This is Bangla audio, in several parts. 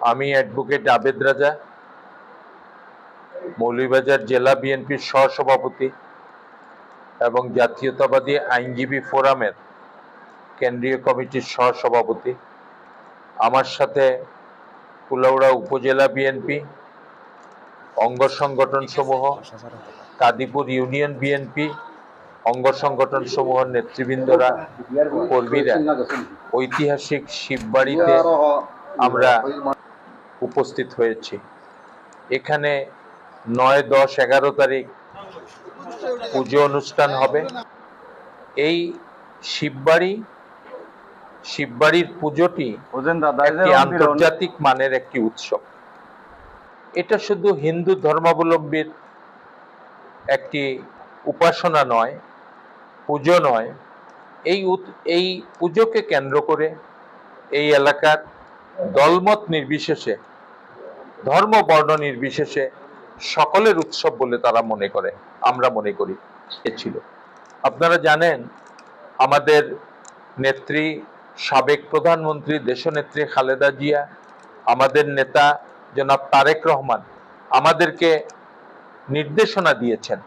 আমি অ্যাডভোকেট আবেদ রাজা, মৌলভীবাজার জেলা বিএনপির সহসভাপতি এবং জাতীয়তাবাদী আইনজীবী ফোরামের কেন্দ্রীয় কমিটির সহসভাপতি। আমার সাথে কুলাউড়া উপজেলা বিএনপি, অঙ্গ সংগঠন সমূহ কাদিপুর ইউনিয়ন বিএনপি, অঙ্গ সংগঠন সমূহের নেতৃবৃন্দরা, কর্মীরা, ঐতিহাসিক শিববাড়িতে আমরা উপস্থিত হয়েছি। এখানে নয় দশ এগারো তারিখ পুজো অনুষ্ঠান হবে। এই শিববাড়ি শিববাড়ির পুজোটি একটি আন্তর্জাতিক মানের একটি উৎসব। এটা শুধু হিন্দু ধর্মাবলম্বীর একটি উপাসনা নয় পুজো নয়। এই এই পুজোকে কেন্দ্র করে এই এলাকার দলমত নির্বিশেষে ধর্ম, বর্ণ নির্বিশেষে সকলের উৎসব বলে তারা মনে করে, আমরা মনে করি, এ ছিল। আপনারা জানেন, আমাদের নেত্রী, সাবেক প্রধানমন্ত্রী, দেশনেত্রী খালেদা জিয়া, আমাদের নেতা জনাব তারেক রহমান, আমাদেরকে নির্দেশনা দিয়েছেন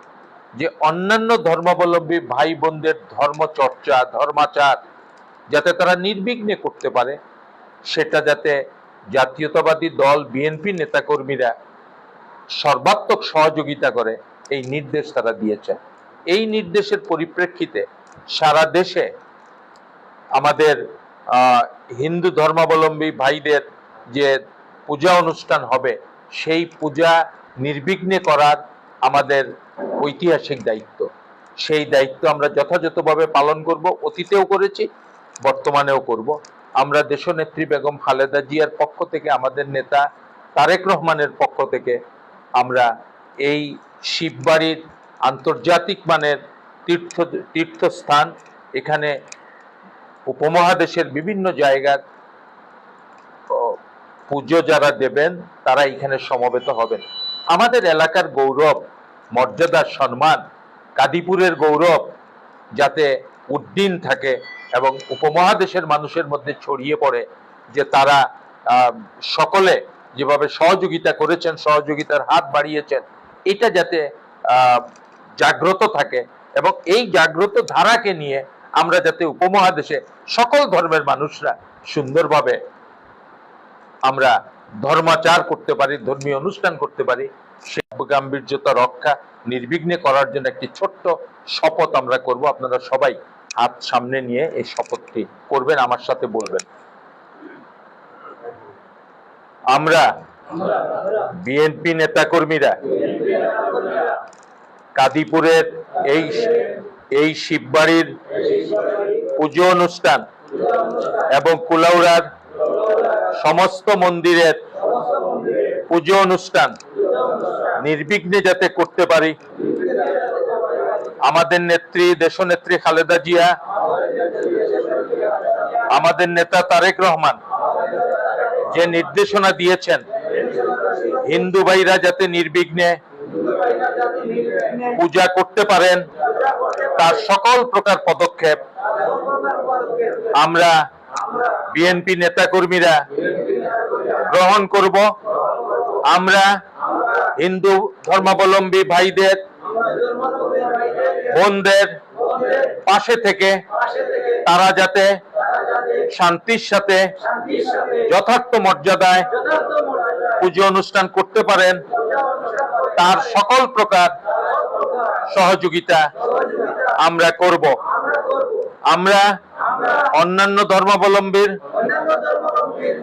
যে অন্যান্য ধর্মাবলম্বী ভাই বোনদের ধর্মচর্চা, ধর্মাচার, যাতে তারা নির্বিঘ্নে করতে পারে, সেটা যাতে জাতীয়তাবাদী দল, বিএনপি নেতাকর্মীরা সর্বাত্মক সহযোগিতা করে এই নির্দেশ তারা দিয়েছেন। এই নির্দেশের পরিপ্রেক্ষিতে সারা দেশে আমাদের হিন্দু ধর্মাবলম্বী ভাইদের যে পূজা অনুষ্ঠান হবে, সেই পূজা নির্বিঘ্নে করার আমাদের ঐতিহাসিক দায়িত্ব। সেই দায়িত্ব আমরা যথাযথভাবে পালন করব, অতীতেও করেছি, বর্তমানেও করব। আমরা দেশনেত্রী বেগম খালেদা জিয়ার পক্ষ থেকে, আমাদের নেতা তারেক রহমানের পক্ষ থেকে আমরা এই শিববাড়ির আন্তর্জাতিক মানের তীর্থ, তীর্থস্থান, এখানে উপমহাদেশের বিভিন্ন জায়গার পুজো যারা দেবেন, তারা এখানে সমবেত হবেন। আমাদের এলাকার গৌরব মর্যাদা সম্মান, কাদিপুরের গৌরব, যাতে উদ্দিন থাকে এবং উপমহাদেশের মানুষের মধ্যে ছড়িয়ে পড়ে যে তারা সকলে যেভাবে সহযোগিতা করেছেন, সহযোগিতার হাত বাড়িয়েছেন, এটা যাতে জাগ্রত থাকে এবং এই জাগ্রত ধারাকে নিয়ে আমরা যাতে উপমহাদেশে সকল ধর্মের মানুষরা সুন্দরভাবে আমরা ধর্মাচার করতে পারি, ধর্মীয় অনুষ্ঠান করতে পারি গাম্ভীর্যতা রক্ষা নির্বিঘ্নে করার জন্য একটি ছোট্ট শপথ আমরা করব। আপনারা সবাই হাত সামনে নিয়ে এই শপথটি করবেন, আমার সাথে বলবেন। আমরা বিএনপি নেতাকর্মীরা কাদিপুরের এই এই শিববাড়ির পুজো অনুষ্ঠান এবং কুলাউড়ার সমস্ত মন্দিরের পুজো অনুষ্ঠান নির্বিঘ্নে যাতে করতে পারি। আমাদের নেত্রী, দেশনেত্রী খালেদা জিয়া, আমাদের নেতা তারেক রহমান, যে নির্দেশনা দিয়েছেন, হিন্দু ভাইরা যাতে নির্বিঘ্নে পূজা করতে পারেন, তার সকল প্রকার পদক্ষেপ আমরা বিএনপি নেতাকর্মীরা গ্রহণ করব। আমরা হিন্দু ধর্মাবলম্বী ভাইদের, বোনদের পাশে থেকে তারা যাতে শান্তির সাথে যথার্থ মর্যাদায় পুজো অনুষ্ঠান করতে পারেন, তার সকল প্রকার সহযোগিতা আমরা করব। আমরা অন্যান্য ধর্মাবলম্বীর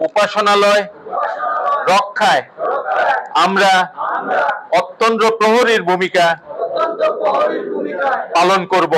উপাসনালয় রক্ষায় আমরা অত্যন্ত প্রহরীর ভূমিকা পালন করব।